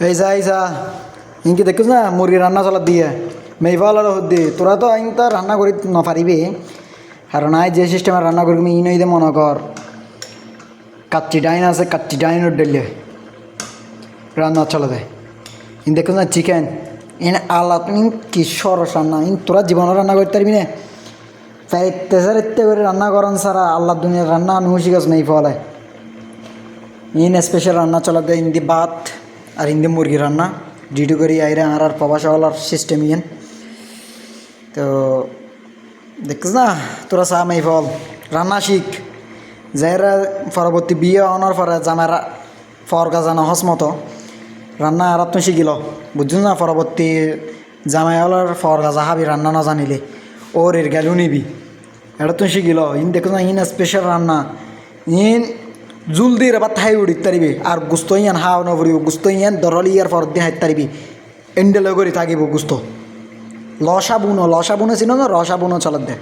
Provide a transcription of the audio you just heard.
এই যা এই যা। দেখিস না মুরগি রান্না চলার দিয়ে। মেইফালার হদ্দি তোরা তো আইন তো রান্না করি নপারিবি কারণ আই যে সিস্টেমে রান্না করবি ইন দে মনে কর কাচ্চি ডাইন আছে কাচ্চি ডাইনের ডেলে রান্না চলে দেয় ইন দেখো না চিকেন ইন আল্লাহ তুমি কি সরস রান্না ইন তোরা জীবনে রান্না করতে পারবি না? চাইতে চাইতে করে রান্না করেন সারা আল্লাহ দুনিয়ার রান্না নুসি গাছ মেই ফলে ইন স্পেশাল রান্না চলা দেয় ইন্দি ভাত আর ইন্দি মুরগি রান্না, ডিডু করি আইরে আর আর প্রবাসওয়ালার সিস্টেম ইয়েন। তো দেখছিস না, তোরা চা মেই ফল, রান্না শিখ যাইরা পরবর্তী বিয়ে অনার পরে জামাইরা ফরকা জানা হস মতো, রান্না আর তুমি শিখিল বুঝছিস না, পরবর্তী জামাইওয়ালার ফরকা যাহাবি রান্না না জানিলে ওর এর গেলেও নিবি। এটা তুমি শিখিল ইন দেখো না, ইন স্পেশাল রান্না। ইন জুল দিয়ে এবার থাই উড়ি তারিবি, আর গুস্ত ইয়ান হাও নবরি গুস্ত ইয়ান দরলি ইয়ার ফর দিয়ে হাই তারিবি এন্ডে লগরি থাকিব গুস্ত। লসা বুনো লসা বুনো ছিল না রসা বুনো চলার দে।